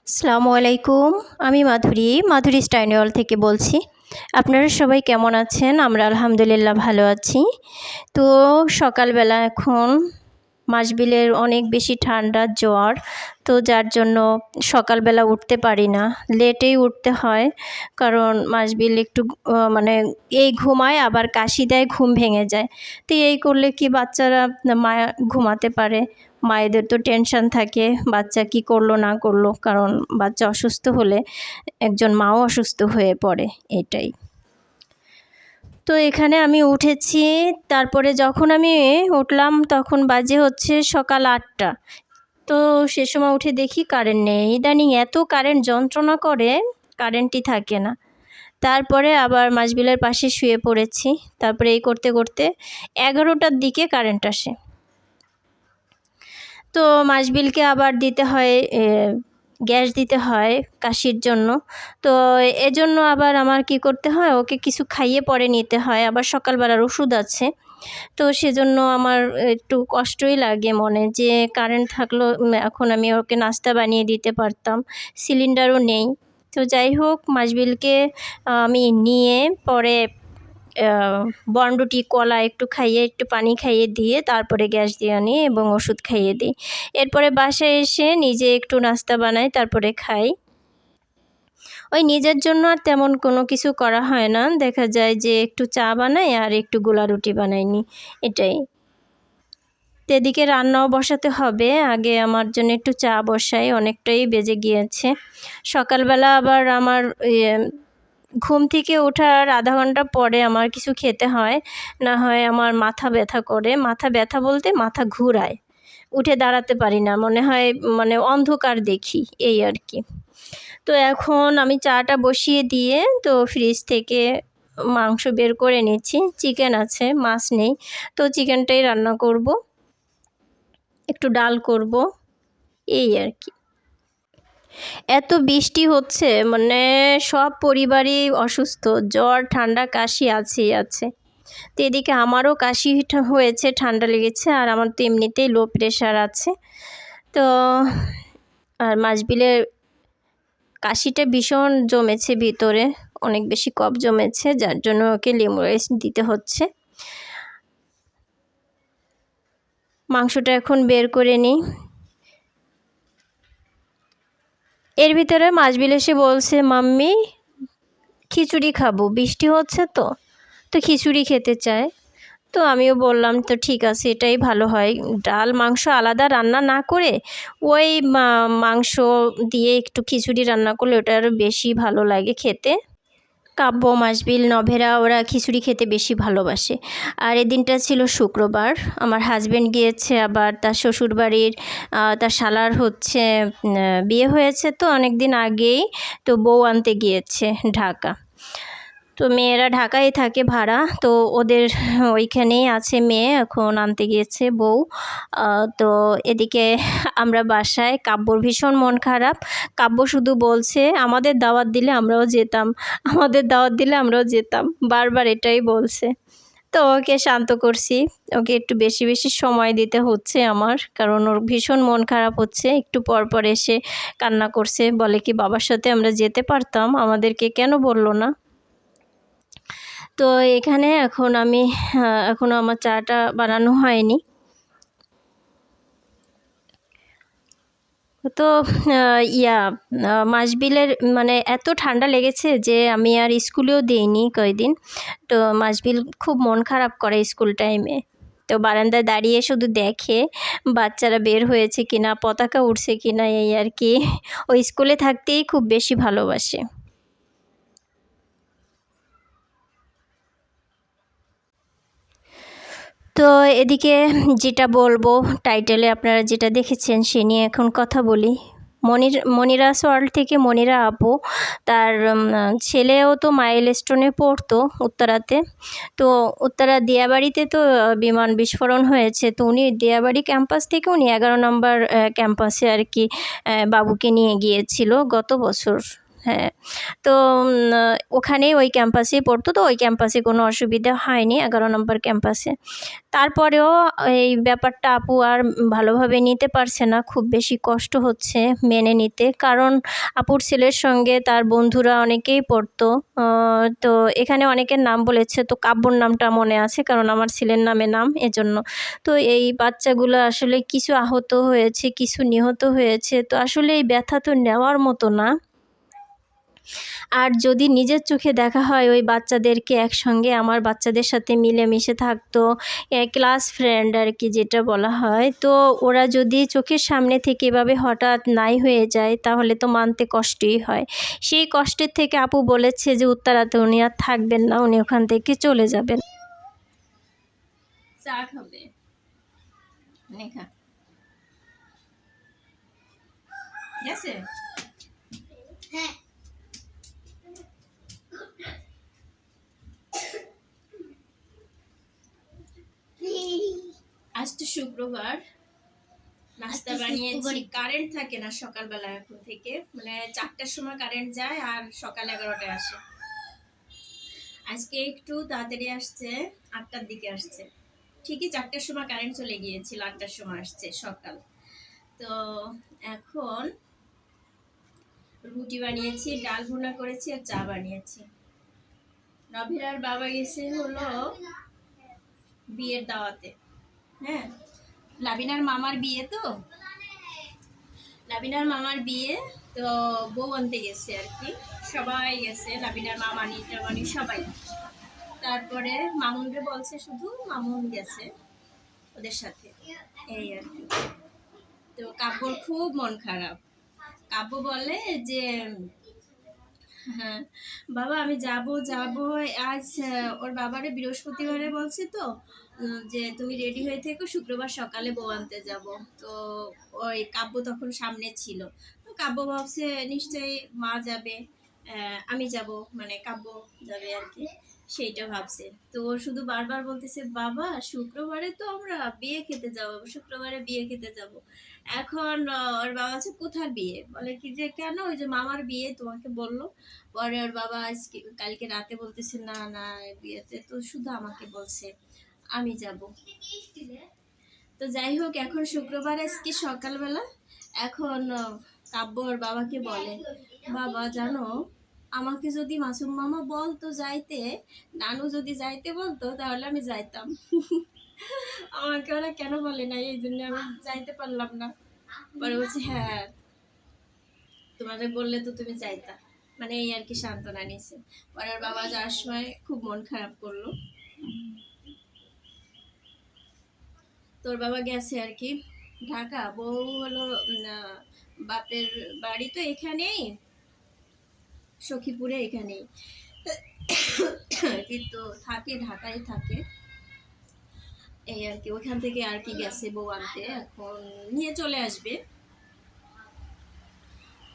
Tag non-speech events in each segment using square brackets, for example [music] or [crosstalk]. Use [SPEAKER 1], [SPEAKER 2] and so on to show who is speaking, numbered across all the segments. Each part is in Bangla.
[SPEAKER 1] আসসালামু আলাইকুম, আমি মাধুরী মাধুরী স্টাইনওয়াল থেকে বলছি। আপনারা সবাই কেমন আছেন? আমরা আলহামদুলিল্লাহ ভালো আছি। তো সকালবেলা এখন মাসবিলের অনেক বেশি ঠান্ডা জ্বর, তো যার জন্য সকালবেলা উঠতে পারি না। লেটেই উঠতে হয়, কারণ মাসবিল একটু মানে এই ঘুমায়, আবার কাশি দেয়, ঘুম ভেঙে যায়। তো এই করলে কি বাচ্চারা মায়া ঘুমাতে পারে? মায়েদের তো টেনশন থাকে, বাচ্চা কি করল, না করল, কারণ বাচ্চা অসুস্থ হলে একজন মাও অসুস্থ হয়ে পড়ে, এটাই। তো এখানে আমি উঠেছি। তারপরে যখন আমি উঠলাম, তখন বাজে হচ্ছে সকাল আটটা। তো সে সময় উঠে দেখি কারেন্ট নেই। ইদানিং এত কারেন্ট যন্ত্রণা করে কারেন্টই থাকে না। তারপরে আবার মাছবিলের পাশে শুয়ে পড়েছি। তারপরে এই করতে করতে এগারোটার দিকে কারেন্ট আসে। তো মাসবিলকে আবার দিতে হয় গ্যাস দিতে হয় কাশির জন্য। তো এজন্য আবার আমার কি করতে হয়, ওকে কিছু খাইয়ে পরে নিতে হয়। আবার সকালবেলার ওষুধ আছে। তো সেজন্য আমার একটু কষ্টই লাগে মনে, যে কারেন্ট থাকল এখন আমি ওকে নাস্তা বানিয়ে দিতে পারতাম। সিলিন্ডারও নেই। তো যাই হোক, মাসবিলকে আমি নিয়ে পরে বনরুটি কলা একটু খাইয়ে একটু পানি খাইয়ে দিয়ে তারপরে গ্যাস দিয়ে আনি এবং ওষুধ খাইয়ে দিই। এরপরে বাসায় এসে নিজে একটু নাস্তা বানাই তারপরে খাই। ওই নিজের জন্য আর তেমন কোনো কিছু করা হয় না। দেখা যায় যে একটু চা বানাই আর একটু গোলা রুটি বানাই নি এটাই। এদিকে রান্নাও বসাতে হবে। আগে আমার জন্য একটু চা বসাই অনেকটাই বেজে গিয়েছে। সকালবেলা আবার আমার ইয়ে, ঘুম থেকে ওঠার আধা ঘণ্টা পরে আমার কিছু খেতে হয়, না হয় আমার মাথা ব্যথা করে। মাথা ব্যথা বলতে মাথা ঘুরায়, উঠে দাঁড়াতে পারি না, মনে হয় মানে অন্ধকার দেখি, এই আর কি। তো এখন আমি চাটা বসিয়ে দিয়ে, তো ফ্রিজ থেকে মাংস বের করে নিচ্ছি চিকেন আছে, মাছ নেই। তো চিকেনটাই রান্না করব, একটু ডাল করব, এই আর কি। এত বৃষ্টি হচ্ছে মানে সব পরিবারই অসুস্থ, জ্বর, ঠান্ডা, কাশি আছেই আছে। তো এদিকে আমারও কাশি হয়েছে, ঠান্ডা লেগেছে, আর আমার তো এমনিতেই লো প্রেশার আছে। তো আর মাসবিলের কাশিটা ভীষণ জমেছে ভিতরে, অনেক বেশি কফ জমেছে, যার জন্য ওকে লিমোরাইস দিতে হচ্ছে। মাংসটা এখন বের করে নিই। এর ভিতরে মাছ বিলাসী বলছে, মাম্মি, খিচুড়ি খাব, বৃষ্টি হচ্ছে তো। তো খিচুড়ি খেতে চায়? তো আমিও বললাম, তো ঠিক আছে, এটাই ভালো হয়। ডাল, মাংস আলাদা রান্না না করে ওই মাংস দিয়ে একটু খিচুড়ি রান্না করলে ওটা আরও বেশি ভালো লাগে খেতে। কাব্য মাসবিল, নভেরা ওরা খিচুড়ি খেতে বেশি ভালোবাসে। আর এদিনটা দিনটা ছিল শুক্রবার। আমার হাজব্যান্ড গিয়েছে, আবার তার শ্বশুরবাড়ির বাড়ির তার শালার হচ্ছে বিয়ে হয়েছে তো অনেক দিন আগেই। তো বউ আনতে গিয়েছে ঢাকা। তো মেয়েরা ঢাকায় থাকে ভাড়া। তো ওদের ওইখানেই আছে মেয়ে, এখন আনতে গিয়েছে বউ। তো এদিকে আমরা বাসায়। কাব্যর ভীষণ মন খারাপ। কাব্য শুধু বলছে, আমাদের দাওয়াত দিলে আমরাও যেতাম। আমাদের দাওয়াত দিলে আমরাও যেতাম। বারবার এটাই বলছে। তো ওকে শান্ত করছি। ওকে একটু বেশি বেশি সময় দিতে হচ্ছে আমার, কারণ ওর ভীষণ মন খারাপ হচ্ছে। একটু পর পর এসে কান্না করছে। বলে কি, বাবার সাথে আমরা যেতে পারতাম? আমাদেরকে কেন বলল না? তো এখানে এখন আমি এখনও আমার চাটা বানানো হয়নি। তো ইয়া মাসবিলের মানে এত ঠান্ডা লেগেছে যে আমি আর স্কুলেও দিইনি কয়দিন। তো মাসবিল খুব মন খারাপ করে স্কুল টাইমে। তো বারান্দায় দাঁড়িয়ে শুধু দেখে বাচ্চারা বের হয়েছে কিনা, পতাকা উঠছে কিনা, এই আর কি। ওই স্কুলে থাকতেই খুব বেশি ভালোবাসে। তো এদিকে যেটা বলব টাইটেলে আপনারা যেটা দেখেছেন সে নিয়ে এখন কথা বলি। মনির মনিরাস ওয়ার্ল্ড থেকে মনিরা আপু, তার ছেলেও তো মাইল স্টোনে পড়তো উত্তরাতে। তো উত্তরা দিয়াবাড়িতে তো বিমান বিস্ফোরণ হয়েছে। তো উনি দিয়াবাড়ি ক্যাম্পাস থেকে উনি এগারো নম্বর ক্যাম্পাসে আর কি বাবুকে নিয়ে গিয়েছিল গত বছর। হ্যাঁ তো উম, ওখানেই ওই ক্যাম্পাসেই পড়তো তো ওই ক্যাম্পাসে কোনো অসুবিধা হয়নি এগারো নম্বর ক্যাম্পাসে তারপরেও এই ব্যাপারটা আপু আর ভালোভাবে নিতে পারছে না খুব বেশি কষ্ট হচ্ছে মেনে নিতে। কারণ আপুর ছেলের সঙ্গে তার বন্ধুরা অনেকেই পড়তো তো এখানে অনেকের নাম বলেছে তো কাব্যর নামটা মনে আছে কারণ আমার ছেলের নামে নাম এজন্য। তো এই বাচ্চাগুলো আসলে কিছু আহত হয়েছে কিছু নিহত হয়েছে তো আসলে এই ব্যথা তো নেওয়ার মতো না। আর যদি নিজের চোখে দেখা হয় ওই বাচ্চাদেরকে একসঙ্গে আমার বাচ্চাদের সাথে মিলেমিশে থাকতো ক্লাস ফ্রেন্ড আর কি যেটা বলা হয় তো ওরা যদি চোখের সামনে থেকে এভাবে হঠাৎ নাই হয়ে যায় তাহলে তো মানতে কষ্টই হয়। সেই কষ্টের থেকে আপু বলেছে যে উত্তরাতে উনি আর থাকবেন না উনি ওখান থেকে চলে যাবেন। চা খাবে। নেখা ঠিক আছে?
[SPEAKER 2] হ্যাঁ
[SPEAKER 1] আজ তো শুক্রবার নাস্তা বানিয়েছি। কারেন্ট থাকে না সকালবেলা এখন থেকে। মানে চারটার সময় কারেন্ট যায় আর সকাল এগারোটায় আসে। আজকে একটু তাড়াতাড়ি আসছে আটটার দিকে আসছে। ঠিকই চারটার সময় কারেন্ট চলে গিয়েছিল আটটার সময় আসছে সকাল। তো এখন রুটি বানিয়েছি ডাল ভুনা করেছি আর চা বানিয়েছি। নভিরার বাবা গেছে হলো বিয়ের দাওয়াতে। হ্যাঁ? লাবিনার মামার বিয়ে তো? লাবিনার মামার বিয়ে তো বউ আনতে গেছে আর কি। সবাই গেছে, লাবিনার মামানি টামানি, সবাই। তারপরে মামুনরে বলছে শুধু মামুন গেছে ওদের সাথে। এই আর কি। তো কাব্যর খুব মন খারাপ। কাব্য বলে যে বাবা, আমি যাব যাব। আজ ওর বাবারে বৃহস্পতিবারে বলছি তো যে তুমি রেডি হয়ে থেকো, শুক্রবার সকালে বউ আনতে যাব। তো ওই কাব্য তখন সামনে ছিল। তো কাব্য ভাবছে, নিশ্চয়ই মা যাবে আমি যাব মানে কাব্য যাবে আর কি, সেইটা ভাবছে। তো শুধু বারবার বলতেছে, বাবা, শুক্রবারে তো আমরা বিয়ে খেতে যাব, শুক্রবারে বিয়ে খেতে যাব। এখন ওর বাবা আছে, কোথার বিয়ে? বলে কি যে, কেন? ওই যে মামার বিয়ে, তোমাকে বলল। পরে ওর বাবা আজকে, কালকে রাতে বলতেছে, না না বিয়েতে তো শুধু আমাকে বলছে, আমি যাব। তো যাই হোক, এখন শুক্রবার, আজকে সকালবেলা। এখন কাব্য ওর বাবাকে বলে, বাবা, জানো, আমাকে যদি মাসুম মামা বলতো যাইতে, নানু যদি যাইতে বলতো, তাহলে আমি যাইতাম। আমাকে ওরা কেন বলে না এই জন্য আমি যাইতে পারলাম না। পরে বলছে হ্যাঁ তোমাদের বললে তো তুমি যাইতা। মানে এই আর কি সান্ত্বনা নিছে পরে ওর বাবা যাওয়ার সময় খুব মন খারাপ করল। তোর বাবা গেছে আর কি ঢাকা। বউ হলো বাপের বাড়ি তো এখানেই, সখীপুরে এখানেই। কিন্তু থাকে, ঢাকায় থাকে। এই আর কি ওখান থেকে আর কি গেছে বউ আনতে এখন নিয়ে চলে আসবে।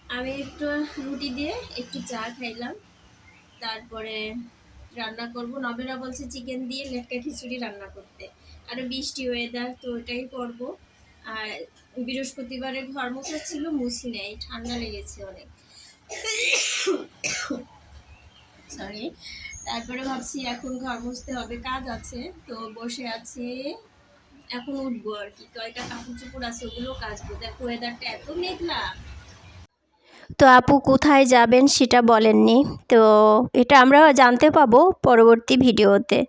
[SPEAKER 1] আমি একটু রুটি দিয়ে একটু চা খাইলাম, তারপরে রান্না করব। নবেরা বলছে চিকেন দিয়ে লেটকা খিচুড়ি রান্না করতে। আর বৃষ্টি ওয়েদার তো ওটাই করব। আর বৃহস্পতিবারে ঘর মোছা ছিল, মুছি নেই, ঠান্ডা লেগেছে অনেক। [coughs] সরি তারপরে ভাবছি এখন ঘর মুছতে হবে, কাজ আছে, তো বসে আছি। এখন উঠবো আর কি, কয়টা কাপড় চোপড় আছে ওগুলো কাচবো। দেখো ওয়েদারটা এত মেঘলা। তো আপু কোথায় যাবেন সেটা বলেননি, তো এটা আমরা জানতে পাবো পরবর্তী ভিডিওতে।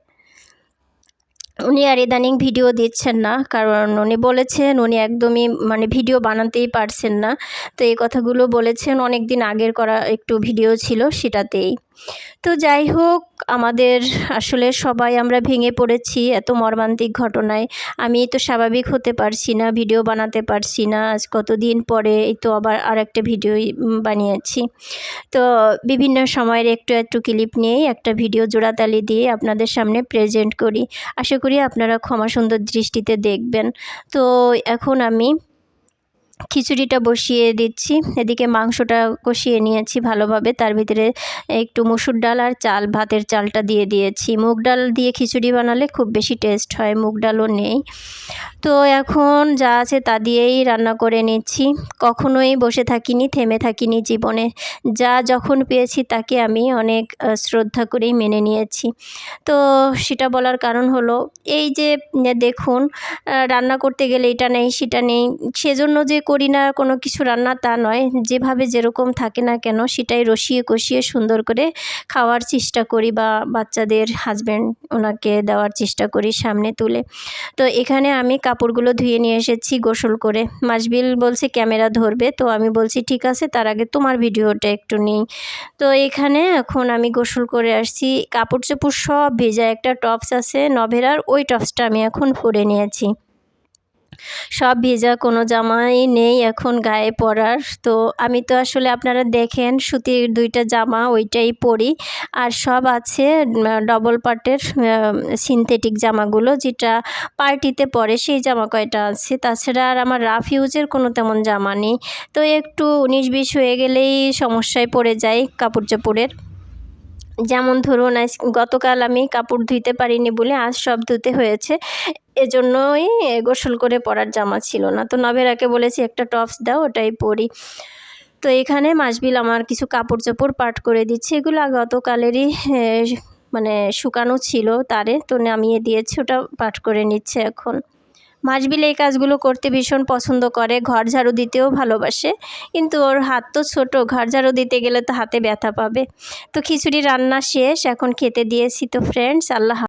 [SPEAKER 1] উনি আর ইদানিং ভিডিও দিচ্ছেন না, কারণ উনি বলেছেন উনি একদমই মানে ভিডিও বানাতেই পারছেন না। তো এই কথাগুলো বলেছেন অনেক দিন আগের করা একটু ভিডিও ছিল সেটাতেই। তো যাই হোক, আমাদের আসলে সবাই আমরা ভেঙে পড়েছি এত মর্মান্তিক ঘটনায়। আমি তো স্বাভাবিক হতে পারছি না, ভিডিও বানাতে পারছি না। আজ কতদিন পরে এই তো আবার আর একটা ভিডিও বানিয়েছি। তো বিভিন্ন সময়ের একটু একটু ক্লিপ নিয়েই একটা ভিডিও জোড়াতালি দিয়ে আপনাদের সামনে প্রেজেন্ট করি। আশা করি আপনারা ক্ষমা সুন্দর দৃষ্টিতে দেখবেন। তো এখন আমি খিচুড়িটা বসিয়ে দিচ্ছি। এদিকে মাংসটা কষিয়ে নিয়েছি ভালোভাবে। তার ভিতরে একটু মুসুর ডাল আর চাল, ভাতের চালটা দিয়ে দিয়েছি। মুগ ডাল দিয়ে খিচুড়ি বানালে খুব বেশি টেস্ট হয়, মুগ ডালও নেই। তো এখন যা আছে তা দিয়েই রান্না করে নিচ্ছি। কখনোই বসে থাকিনি, থেমে থাকিনি জীবনে। যা যখন পেয়েছি তাকে আমি অনেক শ্রদ্ধা করেই মেনে নিয়েছি। তো সেটা বলার কারণ হলো, এই যে দেখুন রান্না করতে গেলে এটা নেই, সেটা নেই। সেজন্য যে করি না কোনো কিছু রান্না তা নয়। যেভাবে যেরকম থাকে না কেন, সেটাই রসিয়ে কষিয়ে সুন্দর করে খাওয়ার চেষ্টা করি বা বাচ্চাদের হাজব্যান্ড ওনাকে দেওয়ার চেষ্টা করি সামনে তুলে। তো এখানে আমি কাপড়গুলো ধুয়ে নিয়ে এসেছি গোসল করে। মাসবিল বলছে, ক্যামেরা ধরবে। তো আমি বলছি, ঠিক আছে, তার আগে তোমার ভিডিওটা একটু নেই। তো এখানে এখন আমি গোসল করে আসছি। কাপড় চোপড় সব ভেজা একটা টপস আছে, নভেরার। ওই টপসটা আমি এখন পরে নিয়েছি। সব ভেজা, কোনো জামাই নেই এখন গায়ে পরার। তো আমি তো আসলে আপনারা দেখেন, সুতির দুইটা জামা ওইটাই পরি। আর সব আছে ডবল পার্টের সিনথেটিক জামাগুলো যেটা পার্টিতে পরে, সেই জামা কয়টা আছে। তাছাড়া আর আমার রাফ ইউজের কোনো তেমন জামা নেই। তো একটু উনিশ বিশ হয়ে গেলেই সমস্যায় পড়ে যায় কাপড় চোপড়ের যেমন ধরুন, আজ গতকাল আমি কাপড় ধুইতে পারিনি বলে আজ সব ধুতে হয়েছে। এজন্যই গোসল করে পরার জামা ছিল না। তো নভেরাকে বলেছি, একটা টপস দাও, ওটাই পরি। তো এখানে মাসবিল আমার কিছু কাপড় চোপড় পাট করে দিচ্ছে। এগুলো গতকালেরই মানে শুকানো ছিল তারে, তো নামিয়ে দিয়েছে, ওটা পাট করে নিচ্ছে এখন। মাসবিল এই কাজগুলো করতে ভীষণ পছন্দ করে, ঘর ঝাড়ু দিতেও ভালোবাসে। কিন্তু ওর হাত তো ছোট, ঘর ঝাড়ু দিতে গেলে তো হাতে ব্যথা পাবে। তো খিচুড়ি রান্না শেষ, এখন খেতে দিয়েছি তো ফ্রেন্ডস আল্লাহ।